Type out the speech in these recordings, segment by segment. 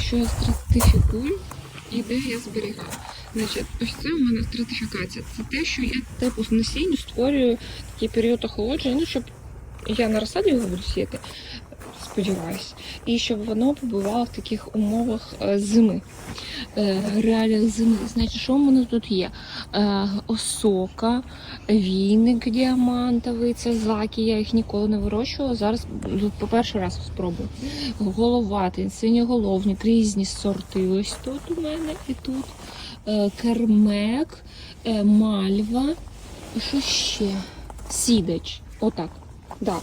що я стратифікую і де я зберігаю. Значить, ось це у мене стратифікація. Це те, що я типу насінню створюю такий період охолодження, ну, щоб я на розсаді його буду сіяти, сподіваюся, і щоб воно побувало в таких умовах е, зими, е, реаліях зими. Значить, що в мене тут є? Е, осока, війник діамантовий, це злаки, я їх ніколи не вирощувала. Зараз ну, по перший раз спробую. Головатий, синьоголовник, різні сорти. Ось тут у мене і тут. Кермек, мальва. Що ще? Сідач. Отак. Так.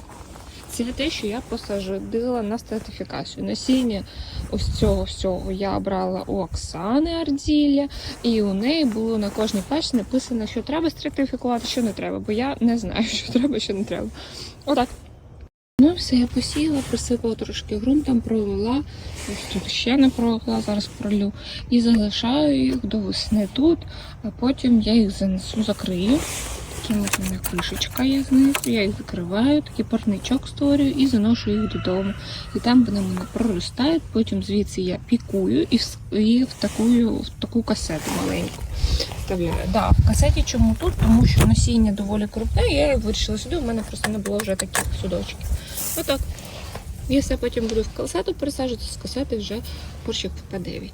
Те, що я посадила на стратифікацію. Насіння ось цього всього я брала у Оксани Арділля, і у неї було на кожній пачці написано, що треба стратифікувати, що не треба, бо я не знаю, що треба, що не треба. Отак. Ну, все, я посіяла, присипала трошки ґрунтом, пролила. Ось тут ще не пролила, зараз пролю. І залишаю їх до весни тут, а потім я їх занесу, закрию. Мене кришечка є знизу, я їх закриваю, такий парничок створюю і заношу їх додому. І там вони мене проростають, потім звідси я пікую і в, і в, таку, в таку касету маленьку. Да, в касеті чому тут? Тому що насіння доволі крупне, я її вирішила сюди, у мене просто не було вже таких судочків. Отак. Я все потім буду в касету пересаджувати, з касети вже порщик П9.